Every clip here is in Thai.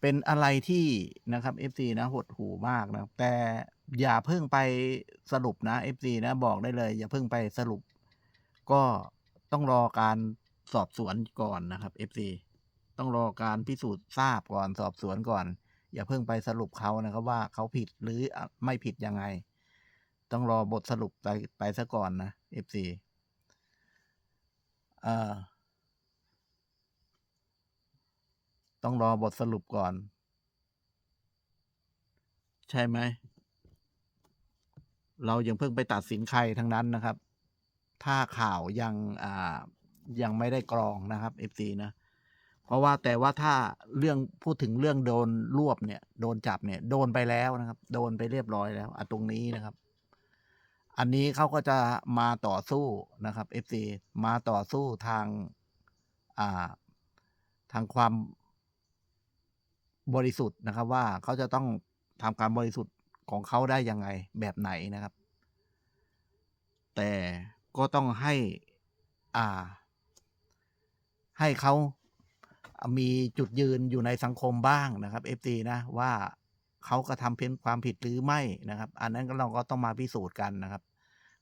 เป็นอะไรที่นะครับ FC นะหดหูมากนะครับแต่อย่าเพิ่งไปสรุปนะ FC นะบอกได้เลย อย่าเพิ่งไปสรุป ก็ต้องรอการสอบสวนก่อนนะครับ FC ต้องรอการพิสูจน์ทราบก่อนสอบสวนก่อน อย่าเพิ่งไปสรุปเขานะครับว่าเขาผิดหรือไม่ผิดยังไง ต้องรอบทสรุปไปไปซะก่อนนะ FC เอ่อ ต้องรอบทสรุปก่อน ใช่ไหม เรายังเพิ่งไปตัดสินใครทั้งนั้นนะครับ ถ้าข่าวยังอ่ายังไม่ได้กรองนะครับ FC นะ เพราะว่าแต่ว่าถ้าเรื่องพูดถึงเรื่องโดนรวบเนี่ย โดนจับเนี่ย โดนไปแล้วนะครับ โดนไปเรียบร้อยแล้วอะตรงนี้นะครับ อันนี้เขาก็จะมาต่อสู้นะครับ FC มาต่อสู้ทาง อ่า ทางความ บริสุทธิ์นะครับ ว่าเขาจะต้องทำการบริสุทธิ์ของเขาได้ยังไงแบบไหนนะครับ แต่ก็ต้องให้อ่า ให้เขามีจุดยืนอยู่ในสังคมบ้างนะครับ FT นะว่าเขากระทำเพี้ยนความผิดหรือไม่นะครับ อันนั้นก็เราก็ต้องมาพิสูจน์กันนะครับ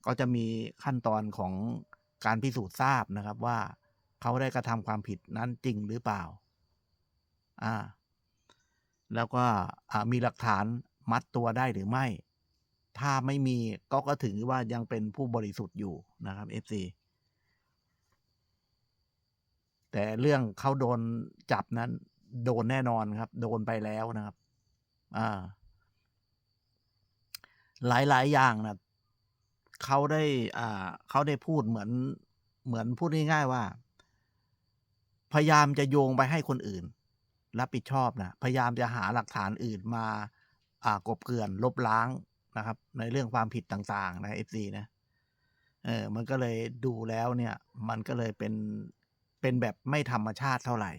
ก็จะมีขั้นตอนของการพิสูจน์ทราบนะครับว่าเขาได้กระทำความผิดนั้นจริงหรือเปล่า อ่า แล้วก็มีหลักฐานมัดตัวได้หรือไม่ ถ้าไม่มีก็ก็ถือว่ายังเป็นผู้บริสุทธิ์อยู่นะครับ FC แต่เรื่องเขาโดนจับนั้น โดนแน่นอนครับ โดนไปแล้วนะครับ อ่า หลายๆอย่างนะเขาได้ อ่าเขาได้พูดเหมือน เหมือนพูดง่ายๆว่า พยายามจะโยงไปให้คนอื่น รับผิดชอบนะพยายามจะหาหลักฐานอื่นมาอ่ากบเกลื่อนลบล้างนะครับ ในเรื่องความผิดต่างๆนะ FC นะเออมันก็เลยดูแล้วเนี่ย มันก็เลยเป็นเป็นแบบไม่ธรรมชาติเท่าไหร่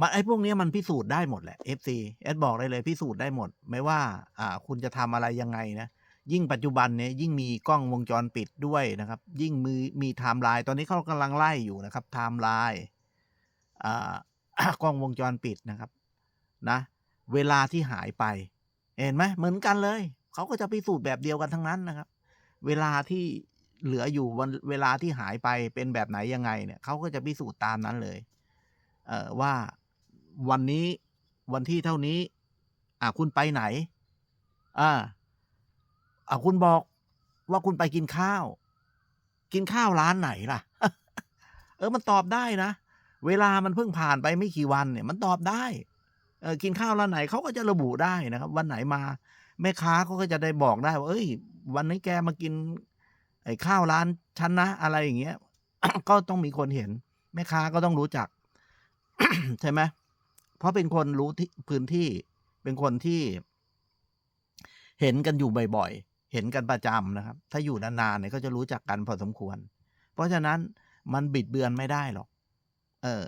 มันไอ้พวกนี้มันพิสูจน์ได้หมดแหละ FC แอดบอกได้เลยพิสูจน์ได้หมด ไม่ว่า อ่า คุณจะทำอะไรยังไงนะ ยิ่งปัจจุบันเนี่ยยิ่งมีกล้องวงจรปิดด้วยนะครับ ยิ่งมีมีไทม์ไลน์ตอนนี้เขากำลังไล่อยู่นะครับไทม์ไลน์อ่า กล้องวงจรปิดนะครับนะ เวลาที่หายไป เห็นไหมเหมือนกันเลย เขาก็จะพิสูจน์แบบเดียวกันทั้งนั้นนะครับ เวลาที่เหลืออยู่วันเวลาที่หายไปเป็นแบบไหนยังไงเนี่ยเขาก็จะพิสูจน์ตามนั้นเลย เออว่าวันนี้วันที่เท่านี้ อ่าคุณไปไหน อ่าอ่าคุณบอกว่าคุณไปกินข้าว กินข้าวร้านไหนล่ะ เออมันตอบได้นะ เวลามันเพิ่งผ่านไปไม่กี่วันเนี่ย มันตอบได้เออกินข้าวร้านไหนเขาก็จะระบุได้นะครับ วันไหนมาแม่ค้าเขาก็จะได้บอกได้ว่าเอ้ย วันนี้แกมากิน ไอ้ข้าวร้านฉันนะ อะไรอย่างเงี้ยก็ต้องมีคนเห็น แม่ค้าก็ต้องรู้จักใช่ไหมเพราะเป็นคนรู้ที่พื้นที่เป็นคนที่ เห็นกันอยู่บ่อยๆเห็นกันประจำนะครับ ถ้าอยู่นานๆเนี่ยก็จะรู้จักกันพอสมควร เพราะฉะนั้นมันบิดเบือนไม่ได้หรอก เออ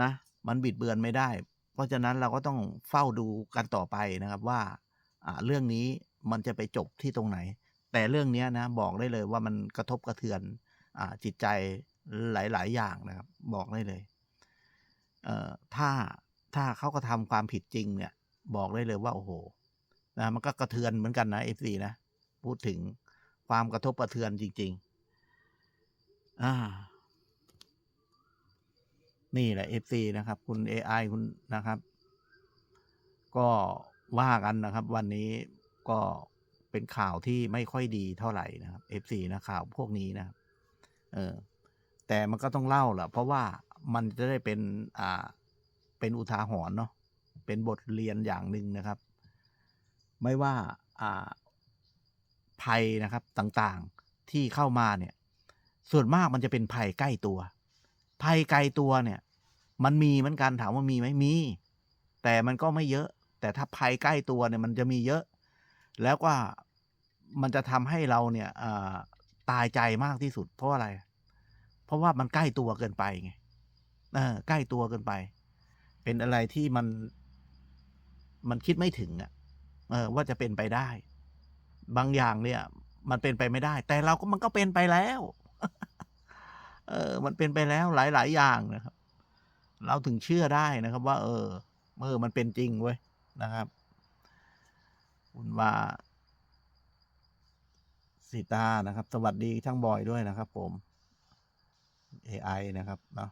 นะ มันบิดเบือนไม่ได้ เพราะฉะนั้นเราก็ต้องเฝ้าดูกันต่อไปนะครับว่า อ่า เรื่องนี้มันจะไปจบที่ตรงไหน แต่เรื่องนี้นะ บอกได้เลยว่ามันกระทบกระเทือน อ่า จิตใจหลาย ๆ อย่างนะครับ บอกได้เลย เอ่อ ถ้าถ้าเขากระทำความผิดจริง เนี่ย บอกได้เลยว่าโอ้โหนะมันก็กระเทือนเหมือนกันนะ FC นะ พูดถึงความกระทบกระเทือนจริง ๆ อ่า นี่แหละ FC นะครับ คุณ AI คุณนะครับ ก็ว่ากันนะครับ วันนี้ก็เป็นข่าวที่ไม่ค่อยดีเท่าไหร่นะครับ FC นะข่าวพวกนี้นะเออแต่มันก็ต้องเล่าแหละเพราะว่ามันจะได้เป็นอ่าเป็นอุทาหรณ์เนาะเป็นบทเรียนอย่างหนึ่งนะครับ ไม่ว่าอ่าภัยนะครับต่างๆที่เข้ามาเนี่ย ส่วนมากมันจะเป็นภัยใกล้ตัว ภัยไกลตัวเนี่ย มันมีเหมือนกันถามว่ามีไหมมี แต่มันก็ไม่เยอะ แต่ถ้าภัยใกล้ตัวเนี่ยมันจะมีเยอะ แล้วก็มันจะทำให้เราเนี่ยตายใจมากที่สุด เพราะอะไร เพราะว่ามันใกล้ตัวเกินไปไงเออใกล้ตัวเกินไป เป็นอะไรที่มัน มันคิดไม่ถึงอะเออ ว่าจะเป็นไปได้ บางอย่างเนี่ย มันเป็นไปไม่ได้ แต่เราก็มันก็เป็นไปแล้ว เออ มันเป็นไปแล้วหลาย ๆ อย่างนะครับ เราถึงเชื่อได้นะครับ ว่า เออเออมันเป็นจริงเว้ยนะครับ คุณว่าสีตานะครับ สวัสดีช่างบอยด้วยนะครับ ผม AI นะครับเนาะ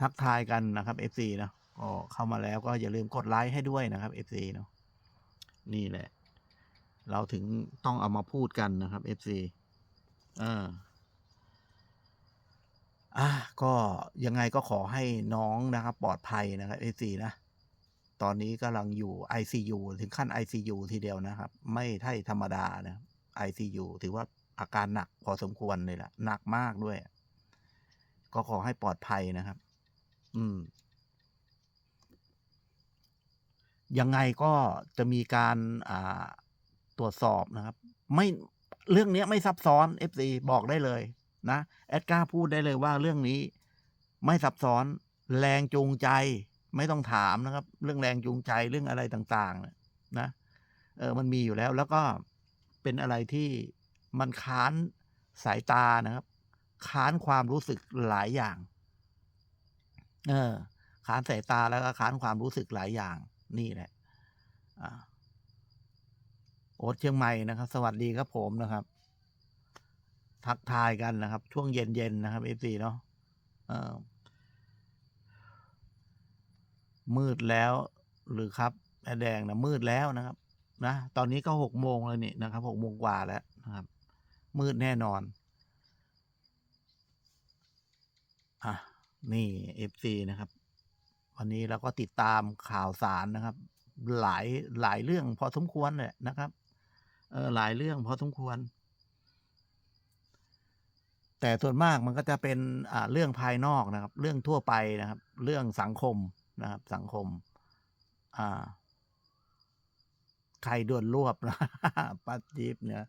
ทักทายกันนะครับ FC เนาะก็เข้ามาแล้วก็อย่าลืมกดไลค์ให้ด้วยนะครับ FC เนาะนี่แหละ เราถึงต้องเอามาพูดกันนะครับ FC อ่า อะก็ยังไงก็ขอให้น้องนะครับปลอดภัยนะครับ FC นะ ตอนนี้กำลังอยู่ ICU ถึงขั้น ICU ทีเดียวนะครับ ไม่ใช่ธรรมดานะ ICU ถือว่าอาการหนักพอสมควรเลยล่ะ หนักมากด้วย ก็ขอให้ปลอดภัยนะครับ อืม ยังไงก็จะมีการอ่าตรวจสอบนะครับ ไม่เรื่องนี้ไม่ซับซ้อน FC บอกได้เลย นะแอดการ์พูดได้เลยว่าเรื่องนี้ ไม่ซับซ้อนแรงจูงใจ ไม่ต้องถามนะครับ เรื่องแรงจูงใจเรื่องอะไรต่างๆเนี่ยนะเออมันมีอยู่แล้วแล้วก็เป็นอะไรที่มันค้านสายตานะครับค้านความรู้สึกหลายอย่าง เออค้านสายตาแล้วก็ค้านความรู้สึกหลายอย่าง นี่แหละอ่าโอ๊ตเชียงใหม่นะครับ สวัสดีครับผมนะครับ ทักทายกันนะครับ ช่วงเย็นๆนะครับเอฟซีเนาะมืดแล้วหรือครับแดแดงนะมืดแล้วนะครับ นะ ตอนนี้ก็หกโมงแล้วนี่นะครับหกโมงกว่าแล้วนะครับ มืดแน่นอน อะ นี่เอฟซีนะครับ วันนี้เราก็ติดตามข่าวสารนะครับ หลายหลายเรื่องพอสมควรเลยนะครับ เออหลายเรื่องพอสมควร แต่ส่วนมากมันก็จะเป็นเรื่องภายนอกนะครับ เรื่องทั่วไปนะครับ เรื่องสังคมนะครับ สังคมอ่าใครโดนรวบนะป้าจี๊บเนี่ย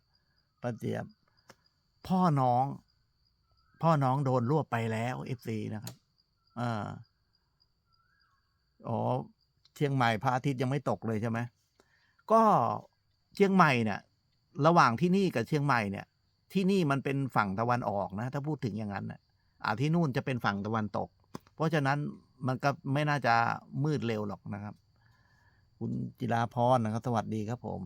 ป้าเจี๊ยบพ่อน้อง พ่อน้องโดนรวบไปแล้วเอฟซีนะครับอ่าอ๋อเชียงใหม่พระอาทิตย์ยังไม่ตกเลยใช่ไหมก็เชียงใหม่เนี่ย ระหว่างที่นี่กับเชียงใหม่เนี่ย ที่นี่มันเป็นฝั่งตะวันออกนะ ถ้าพูดถึงอย่างนั้นนะอ่าที่นู่นจะเป็นฝั่งตะวันตก เพราะฉะนั้นมันก็ไม่น่าจะมืดเร็วหรอกนะครับ คุณจิราพรนะครับ สวัสดีครับผม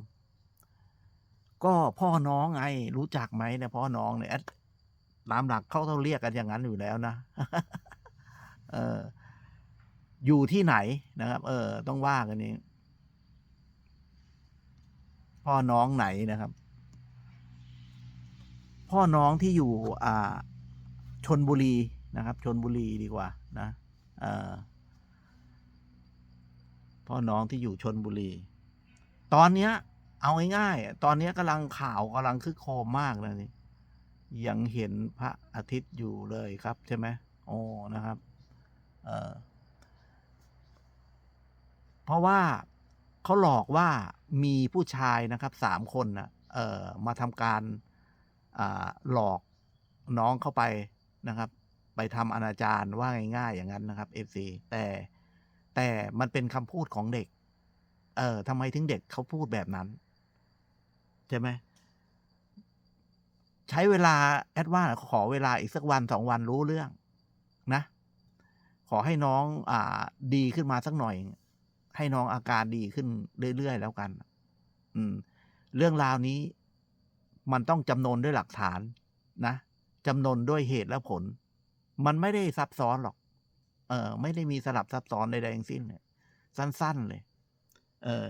ก็พ่อน้องไงรู้จักไหมเนี่ยพ่อน้องเนี่ยตามหลักเขาต้องเรียกกันอย่างนั้นอยู่แล้วนะเอออยู่ที่ไหนนะครับ เออ ต้องว่ากันนี้ พ่อน้องไหนนะครับ พ่อน้องที่อยู่อ่าชนบุรีนะครับชนบุรีดีกว่านะพ่อน้องที่อยู่ชนบุรี ตอนเนี้ย เอาง่ายๆตอนเนี้ยกำลังข่าวกำลังคึกโครมมากเลยนี่ยังเห็นพระอาทิตย์อยู่เลยครับใช่ไหมโอ้นะครับเออเพราะว่าเขาหลอกว่ามีผู้ชายนะครับสามคนนะเออมาทำการอ หลอกน้องเข้าไปนะครับ ไปทำอนาจารว่าง่ายๆอย่างนั้นนะครับ FC แต่แต่มันเป็นคำพูดของเด็ก เออทำไมถึงเด็กเขาพูดแบบนั้น ใช่ไหมใช้เวลาแอดว่าขอเวลาอีกสักวันสองวันรู้เรื่อง นะ ขอให้น้องอ่า ดีขึ้นมาสักหน่อย ให้น้องอาการดีขึ้นเรื่อยๆแล้วกัน อืม เรื่องราวนี้ มันต้องจำนนด้วยหลักฐานนะจำนนด้วยเหตุและผล มันไม่ได้ซับซ้อนหรอก เออ ไม่ได้มีสลับซับซ้อนใดๆทั้งสิ้นเนี่ยสั้น ๆ เลย เออ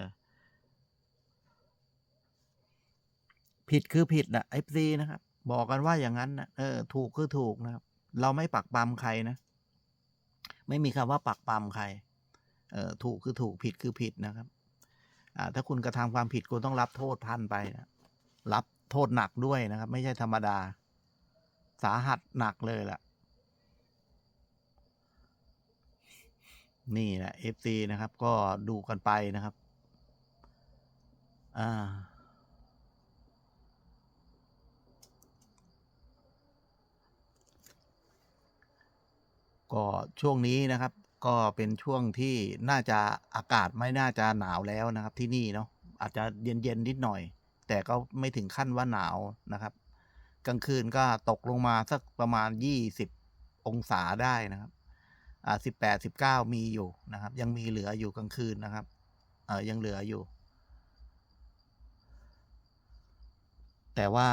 ผิดคือผิดนะเอฟซีนะครับ บอกกันว่าอย่างนั้นนะเออ ถูกคือถูกนะครับ เราไม่ปักปามใครนะ ไม่มีคำว่าปักปามใคร เออ ถูกคือถูกผิดคือผิดนะครับ อ่า ถ้าคุณกระทำความผิดคุณต้องรับโทษพันไปนะรับ โทษหนักด้วยนะครับ ไม่ใช่ธรรมดา สาหัสหนักเลยล่ะ นี่แหละ FC นะครับ ก็ดูกันไปนะครับ อ่าก็ช่วงนี้นะครับ ก็เป็นช่วงที่น่าจะอากาศไม่น่าจะหนาวแล้วนะครับ ที่นี่เนาะอาจจะเย็น ๆ นิดหน่อย แต่ก็ไม่ถึงขั้นว่าหนาวนะครับ กลางคืนก็ตกลงมาสักประมาณยี่สิบองศาได้นะครับอ่าสิบแปดสิบเก้ามีอยู่นะครับ ยังมีเหลืออยู่กลางคืนนะครับเออยังเหลืออยู่ แต่ว่า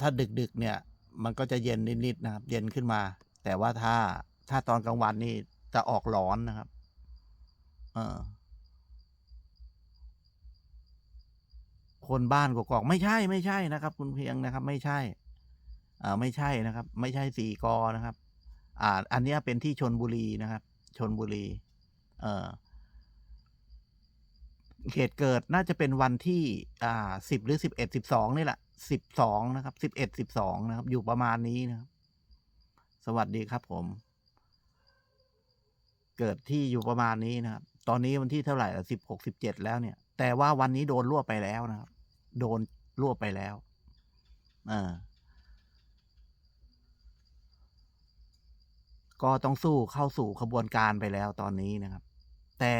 ถ้าดึกๆเนี่ย มันก็จะเย็นนิดๆนะครับ เย็นขึ้นมา แต่ว่าถ้าถ้าตอนกลางวันนี่จะออกร้อนนะครับ เออ คนบ้านกกอกไม่ใช่ไม่ใช่นะครับ คุณเพียงนะครับ ไม่ใช่อ่าไม่ใช่นะครับ ไม่ใช่สี่กอนะครับ อ่า อันนี้เป็นที่ชนบุรีนะครับชนบุรี เออเหตุเกิดน่าจะเป็นวันที่ อ่าสิบหรือสิบเอ็ดสิบสองนี่แหละสิบสองนะครับสิบเอ็ดสิบสองนะครับ อยู่ประมาณนี้นะครับ สวัสดีครับผม เกิดที่อยู่ประมาณนี้นะครับ ตอนนี้วันที่เท่าไหร่สิบหกสิบเจ็ดแล้วเนี่ย แต่ว่าวันนี้โดนรวบไปแล้วนะครับ โดนรวบไปแล้วอ่าก็ต้องสู้เข้าสู่ขบวนการไปแล้วตอนนี้นะครับ แต่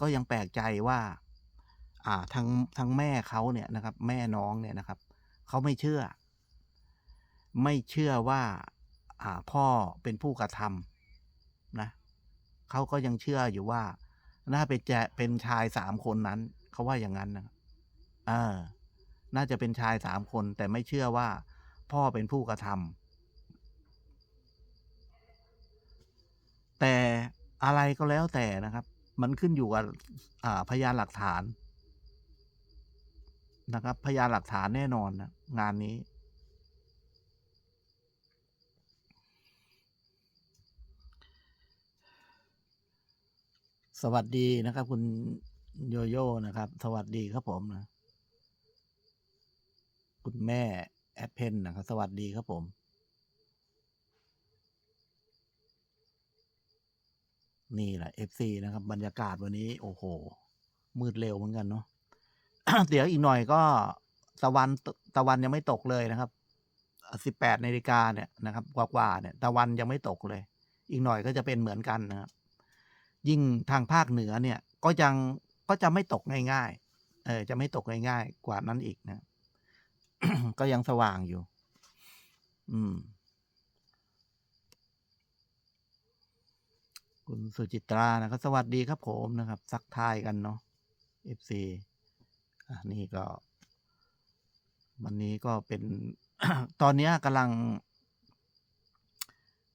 ก็ยังแปลกใจว่า อ่าทั้งทั้งแม่เขาเนี่ยนะครับ แม่น้องเนี่ยนะครับเขาไม่เชื่อ ไม่เชื่อว่า อ่าพ่อเป็นผู้กระทำนะเขาก็ยังเชื่ออยู่ว่า น่าเป็นแจเป็นชายสามคนนั้นเขาว่าอย่างนั้นนะเออ น่าจะเป็นชายสามคน แต่ไม่เชื่อว่า พ่อเป็นผู้กระทำแต่อะไรก็แล้วแต่นะครับ มันขึ้นอยู่กับพยานหลักฐานนะครับ พยานหลักฐานแน่นอนนะงานนี้ สวัสดีนะครับ คุณโยโย่นะครับ สวัสดีครับผมนะ คุณแม่แอดเพนนะครับ สวัสดีครับผม นี่แหละ FC นะครับ บรรยากาศวันนี้ โอ้โห มืดเร็วเหมือนกันเนาะเดี๋ยวอีกหน่อยก็ตะวันตะวันยังไม่ตกเลยนะครับสิบแปดนาฬิกาเนี่ยนะครับกว่าๆเนี่ยตะวันยังไม่ตกเลย อีกหน่อยก็จะเป็นเหมือนกันนะครับ ยิ่งทางภาคเหนือเนี่ย ก็ยังก็จะไม่ตกง่ายๆเออจะไม่ตกง่ายๆ กว่านั้นอีกนะ ก็ยังสว่างอยู่ อืม คุณสุจิตรานะครับ สวัสดีครับผมนะครับซักทายกันเนาะ FC อะนี่ก็ วันนี้ก็เป็น ตอนนี้กำลัง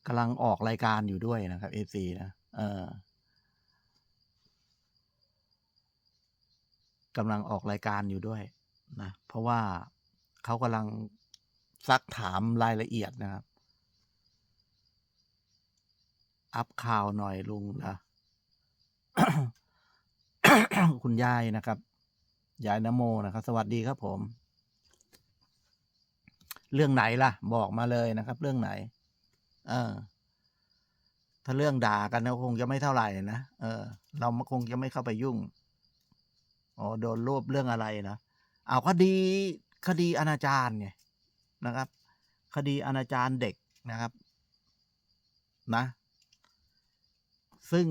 กำลังออกรายการอยู่ด้วยนะครับ FC นะเออกำลังออกรายการอยู่ด้วยนะ เพราะว่า เขากำลังซักถามรายละเอียดนะครับ อัพข่าวหน่อยลุงนะคุณยายนะครับ ยายนโมนะครับ สวัสดีครับผม เรื่องไหนล่ะ บอกมาเลยนะครับ เรื่องไหน เออ ถ้าเรื่องด่ากันก็คงจะไม่เท่าไหร่นะ เออ เราคงจะไม่เข้าไปยุ่ง อ๋อ โดนรวบเรื่องอะไรนะ เอาคดี คดีอนาจารไงนะครับ คดีอนาจารเด็กนะครับนะซึ่ง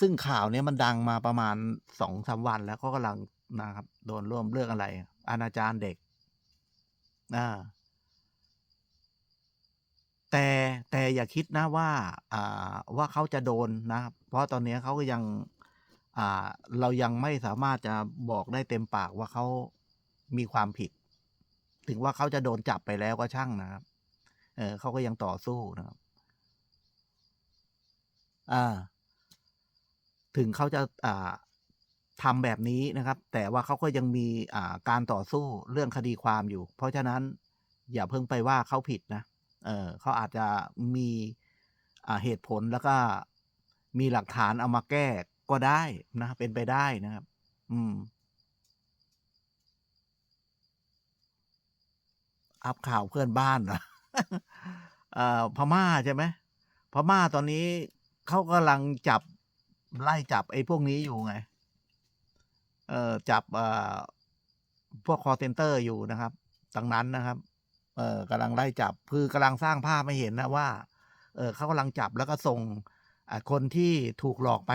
ซึ่งข่าวเนี้ยมันดังมาประมาณสองสามวันแล้วก็กำลังนะครับ โดนร่วมเรื่องอะไรอนาจารเด็กอ่าแต่แต่อย่าคิดนะว่าอ่าว่าเขาจะโดนนะครับ เพราะตอนนี้เขาก็ยังอ่าเรายังไม่สามารถจะบอกได้เต็มปากว่าเขามีความผิด ถึงว่าเขาจะโดนจับไปแล้วก็ช่างนะครับ เออเขาก็ยังต่อสู้นะครับ อ่า ถึงเขาจะอ่าทำแบบนี้นะครับ แต่ว่าเขาก็ยังมีอ่าการต่อสู้เรื่องคดีความอยู่ เพราะฉะนั้น อย่าเพิ่งไปว่าเขาผิดนะ เออเขาอาจจะมีอ่าเหตุผลแล้วก็มีหลักฐานเอามาแก้ก็ได้นะ เป็นไปได้นะครับ อืม อัพข่าวเพื่อนบ้านเหรอพม่าใช่ไหมพม่าตอนนี้เขากำลังจับไล่จับไอ้พวกนี้อยู่ไง เอ่อจับเอ่อพวกคอเซนเตอร์อยู่นะครับดังนั้นนะครับ เอ่อกำลังไล่จับ คือกำลังสร้างภาพไม่เห็นนะว่า เออเขากำลังจับแล้วก็ส่งคนที่ถูกหลอกไป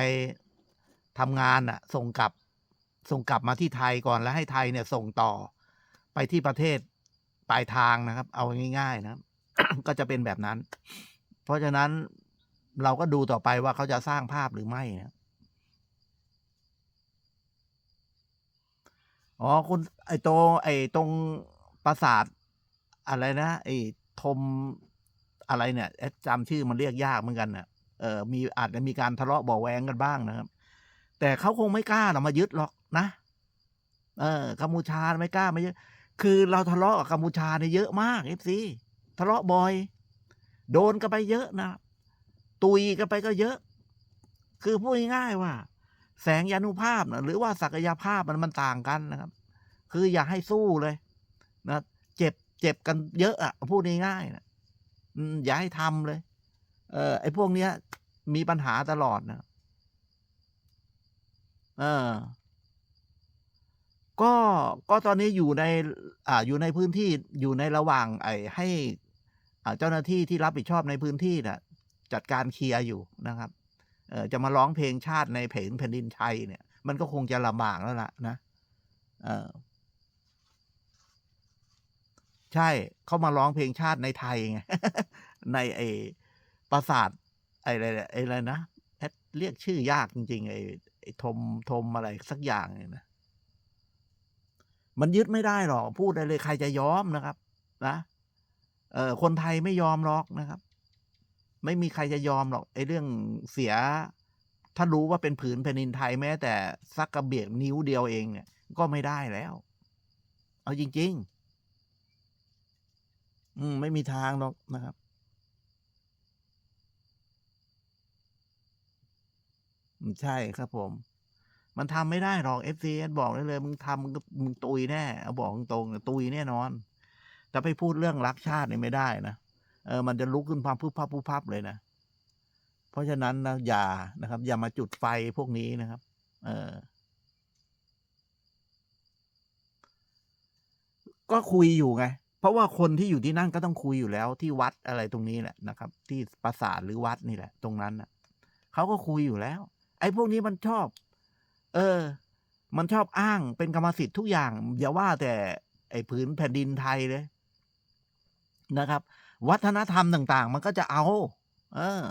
ทำงานอะ ส่งกลับ ส่งกลับมาที่ไทยก่อนแล้วให้ไทยเนี่ยส่งต่อไปที่ประเทศ ปลายทางนะครับ เอาง่ายๆนะก็จะเป็นแบบนั้น เพราะฉะนั้นเราก็ดูต่อไปว่าเขาจะสร้างภาพหรือไม่นะอ๋อคุณไอโตรงไอตรงปราสาทอะไรนะไอ้ธมอะไรเนี่ยจำชื่อมันเรียกยากเหมือนกันน่ะเออมีอาจจะมีการทะเลาะเบาะแวงกันบ้างนะครับ แต่เขาคงไม่กล้าหรอกมายึดหรอกนะ เออกัมพูชาไม่กล้ามายอะ คือเราทะเลาะกับกัมพูชาเนี่ยเยอะมากเอฟซีทะเลาะบ่อย โดนกันไปเยอะนะตุยกันไปก็เยอะ คือพูดง่ายๆว่า แสงยานุภาพนะหรือว่าศักยภาพมันมันต่างกันนะครับ คืออย่าให้สู้เลยนะเจ็บเจ็บกันเยอะอะพูดง่ายๆนะอย่าให้ทำเลย เออไอ้พวกเนี้ย มีปัญหาตลอดนะเออ ก็ก็ตอนนี้อยู่ในอ่าอยู่ในพื้นที่อยู่ในระหว่างไอ้ให้อ่าเจ้าหน้าที่ที่รับผิดชอบในพื้นที่น่ะจัดการเคลียร์อยู่นะครับเออจะมาร้องเพลงชาติในแผ่นแผ่นดินไทยเนี่ย มันก็คงจะลำบากแล้วล่ะนะเออใช่เขามาร้องเพลงชาติในไทยไง ในไอ้ปราสาทไอ้อะไรไอ้อะไรนะแอดเรียกชื่อยากจริงๆไอ้ไอ้ทมทมอะไรสักอย่างเนี่ยนะ มันยึดไม่ได้หรอกพูดได้เลยใครจะยอมนะครับนะเออคนไทยไม่ยอมหรอกนะครับ ไม่มีใครจะยอมหรอกไอ้เรื่องเสีย ถ้ารู้ว่าเป็นผืนแผ่นดินไทยแม้ แต่สักกระเบียดนิ้วเดียวเองเนี่ยก็ไม่ได้แล้ว เอาจริง ๆ อืมไม่มีทางหรอกนะครับใช่ครับผม มันทำไม่ได้หรอก FCS บอกได้เลย มึงทำมึงมึงตุยแน่เอาบอกตรงๆตุยแน่นอน แต่ไปพูดเรื่องรักชาตินี่ไม่ได้นะเออมันจะลุกขึ้นความพึบพับพึบพับเลยนะเพราะฉะนั้นนะอย่านะครับ อย่ามาจุดไฟพวกนี้นะครับ เออก็คุยอยู่ไง เพราะว่าคนที่อยู่ที่นั่นก็ต้องคุยอยู่แล้วที่วัดอะไรตรงนี้แหละนะครับ ที่ปราสาทหรือวัดนี่แหละ ตรงนั้นน่ะเขาก็คุยอยู่แล้ว ไอ้พวกนี้มันชอบ เออ มันชอบอ้างเป็นกรรมสิทธิ์ทุกอย่าง อย่าว่าแต่ ไอ้ผืนแผ่นดินไทยเลยนะครับ วัฒนธรรมต่าง ๆ มันก็จะเอา เออ